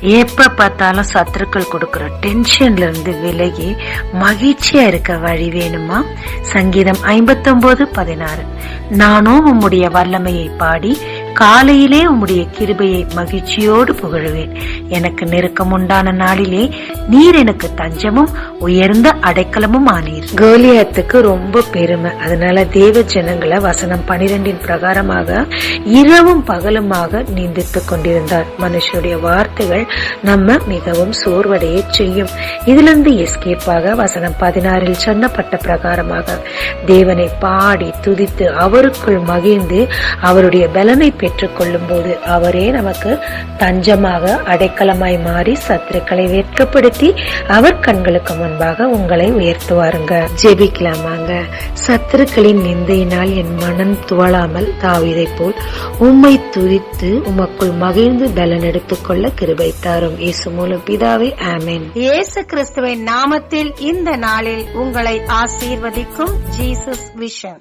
எப்ப பார்த்தாலும் சத்துருக்கள் கொடுக்கிற டென்ஷன்ல இருந்து விலகி மகிழ்ச்சியா இருக்க வழி வேணுமா? சங்கீதம் ஐம்பத்தொன்பது பதினாறு. நானும் உம்முடைய வல்லமையை பாடி காலையிலே உம்முடைய கிருபையை மகிழ்ச்சியோடு புகழுவேன். எனக்கு நெருக்கம் உண்டான நாளிலே நீர் எனக்கு தஞ்சமும் உயர்ந்த அடைக்கலமும் ஆனீர். கோலியாத்துக்கு ரொம்ப பெருமை. அதனால தேவ ஜனங்களை வசனம் பனிரெண்டின் பிரகாரமாக இரவும் பகலுமாக நீந்தித்துக் கொண்டிருந்தார். மனுஷனுடைய வார்த்தைகள் நம்ம மிகவும் சோர்வடைய செய்யும். இதிலிருந்து எஸ்கேப்பாக வசனம் பதினாறில் சொன்னப்பட்ட பிரகாரமாக தேவனை பாடி துதித்து அவருக்குள் மகிழ்ந்து அவருடைய பலனை பெற்றுக்கொள்ளும்போது போது அவரே நமக்கு தஞ்சமாக அடைக்கலமாய் மாறி சத்துருக்களை வெட்கப்படுத்தி அவர் கண்களுக்கு முன்பாக உங்களை உயர்த்துவாருங்க. ஜெபிக்கலாமாங்க? சத்துருக்களின் நிந்தையினால் என் மனம் துவளாமல் தாவிதை போல் உம்மை துதித்து உமக்குள் மகிழ்ந்து பலன் எடுத்துக்கொள்ள கிருபை தாரும். இயேசு மூலம் பிதாவே ஆமேன். இயேசு கிறிஸ்துவின் நாமத்தில் இந்த நாளில் உங்களை ஆசீர்வதிக்கும் ஜீசஸ் விஷன்.